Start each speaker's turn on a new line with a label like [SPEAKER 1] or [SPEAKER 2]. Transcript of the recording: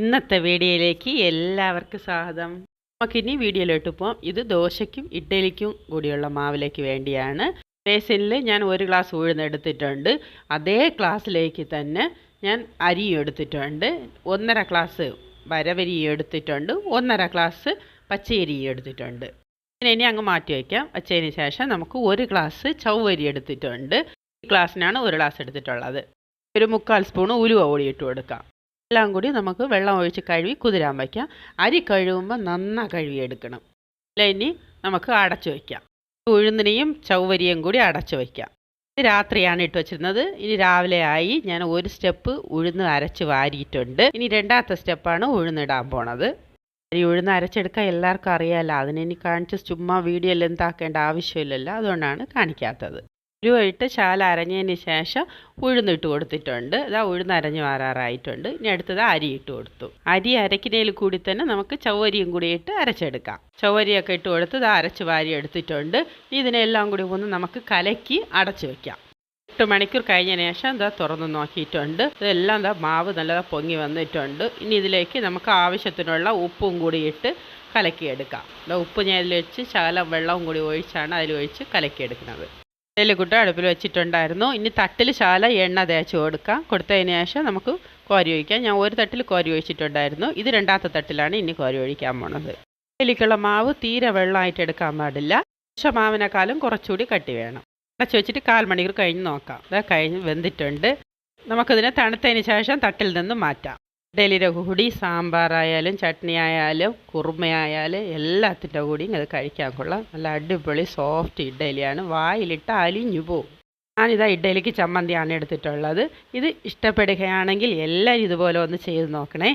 [SPEAKER 1] ഇന്നത്തെ വീഡിയോയിലേക്ക് എല്ലാവർക്കും സ്വാഗതം. നമുക്കിനി വീഡിയോയിലോട്ട് പോകാം ഇത് ദോശയ്ക്കും ഇഡ്ഡലിക്കും കൂടിയുള്ള മാവിലേക്ക് വേണ്ടിയാണ്. ബേസിനിൽ ഞാൻ ഒരു ഗ്ലാസ് ഉഴുന്നെടുത്തിട്ടുണ്ട് അതേ ഗ്ലാസ്സിലേക്ക് തന്നെ ഞാൻ അരിയും എടുത്തിട്ടുണ്ട്. ഒന്നര ഗ്ലാസ് വരവരിയും എടുത്തിട്ടുണ്ട്. ഒന്നര ഗ്ലാസ് പച്ചരിയും എടുത്തിട്ടുണ്ട്. ഇനി അങ്ങ് മാറ്റി വയ്ക്കാം. വച്ചതിന് ശേഷം നമുക്ക് ഒരു ഗ്ലാസ് ചൗവരി എടുത്തിട്ടുണ്ട്. ഈ ഗ്ലാസ്സിനാണ് ഒരു ഗ്ലാസ് എടുത്തിട്ടുള്ളത്. ഒരു മുക്കാൽ സ്പൂൺ ഉലുവ ഇട്ട് കൊടുക്കാം. എല്ലാം കൂടി നമുക്ക് വെള്ളം ഒഴിച്ച് കഴുകി കുതിരാൻ വയ്ക്കാം. അരി കഴുകുമ്പോൾ നന്നായി കഴുകിയെടുക്കണം. അല്ല ഇനി നമുക്ക് അടച്ചു വയ്ക്കാം. ഉഴുന്നിനെയും ചൗവരിയും കൂടി അടച്ചു വയ്ക്കാം. രാത്രിയാണ് ഇട്ട് വെച്ചിരുന്നത്. ഇനി രാവിലെ ആയി ഞാൻ ഒരു സ്റ്റെപ്പ് ഉഴുന്ന് അരച്ച് വാരിയിട്ടുണ്ട്. ഇനി രണ്ടാമത്തെ സ്റ്റെപ്പാണ് ഉഴുന്നിടാൻ പോണത്. അരി ഉഴുന്ന് അരച്ചെടുക്കാൻ എല്ലാവർക്കും അറിയാമല്ലോ അതിനെനി കാണിച്ച് ചുമ്മാ വീഡിയോയിൽ എന്താക്കേണ്ട ആവശ്യമില്ലല്ലോ. അതുകൊണ്ടാണ് കാണിക്കാത്തത്. ഉരുവായിട്ട് ശാല അരഞ്ഞതിന് ശേഷം ഉഴുന്നിട്ട് കൊടുത്തിട്ടുണ്ട്. ഇതാ ഉഴുന്ന് അരഞ്ഞ് മാറാറായിട്ടുണ്ട്. ഇനി അടുത്തത് അരി ഇട്ട് കൊടുത്തു. അരി അരക്കിനേൽ കൂടി തന്നെ നമുക്ക് ചവ്വരിയും കൂടി ഇട്ട് അരച്ചെടുക്കാം. ചവ്വരിയൊക്കെ ഇട്ട് കൊടുത്ത് ഇതാ അരച്ച് വാരി എടുത്തിട്ടുണ്ട്. ഇതിനെല്ലാം കൂടി ഒന്ന് നമുക്ക് കലക്കി അടച്ചു വെക്കാം. എട്ട് മണിക്കൂർ കഴിഞ്ഞതിന് ശേഷം ഇതാ തുറന്ന് നോക്കിയിട്ടുണ്ട്. ഇതെല്ലാം ഇതാ മാവ് നല്ലതാ പൊങ്ങി വന്നിട്ടുണ്ട്. ഇനി ഇതിലേക്ക് നമുക്ക് ആവശ്യത്തിനുള്ള ഉപ്പും കൂടി ഇട്ട് കലക്കിയെടുക്കാം. ഉപ്പ് ഞാൻ ഇതിൽ വെച്ച് ശകലം വെള്ളവും കൂടി ഒഴിച്ചാണ് അതിൽ ഒഴിച്ച് കലക്കിയെടുക്കുന്നത്. എല്ലുകുട്ട അടുപ്പിൽ വെച്ചിട്ടുണ്ടായിരുന്നു. ഇനി തട്ടിൽ ശാല എണ്ണ തേച്ച് കൊടുക്കാം. കൊടുത്തതിന് ശേഷം നമുക്ക് കോരി ഒഴിക്കാം. ഞാൻ ഒരു തട്ടിൽ കോരി ഒഴിച്ചിട്ടുണ്ടായിരുന്നു. ഇത് രണ്ടാമത്തെ തട്ടിലാണ് ഇനി കോരി ഒഴിക്കാൻ പോണത്. എലിക്കുള്ള മാവ് തീരെ വെള്ളമായിട്ട് എടുക്കാൻ പാടില്ല. പക്ഷെ മാവിനേക്കാളും കുറച്ചുകൂടി കട്ടി വേണം. അടച്ചു വെച്ചിട്ട് കാൽ മണിക്കൂർ കഴിഞ്ഞ് നോക്കാം. അതാ കഴിഞ്ഞ് വെന്തിട്ടുണ്ട്. നമുക്കിതിനെ തണുത്തതിന് ശേഷം തട്ടിൽ നിന്ന് മാറ്റാം. ഇഡലിയുടെ കൂടി സാമ്പാറായാലും ചട്നി ആയാലും കുറുമയായാലും എല്ലാത്തിന്റെ കൂടിയും അത് കഴിക്കാൻ കൊള്ളാം. നല്ല അടിപൊളി സോഫ്റ്റ് ഇഡ്ഡലിയാണ് വായിലിട്ട് അലിഞ്ഞു പോകും. ഞാനിതാ ഇഡലിക്ക് ചമ്മന്തിയാണ് എടുത്തിട്ടുള്ളത്. ഇത് ഇഷ്ടപ്പെടുകയാണെങ്കിൽ എല്ലാവരും ഇതുപോലെ ഒന്ന് ചെയ്ത് നോക്കണേ.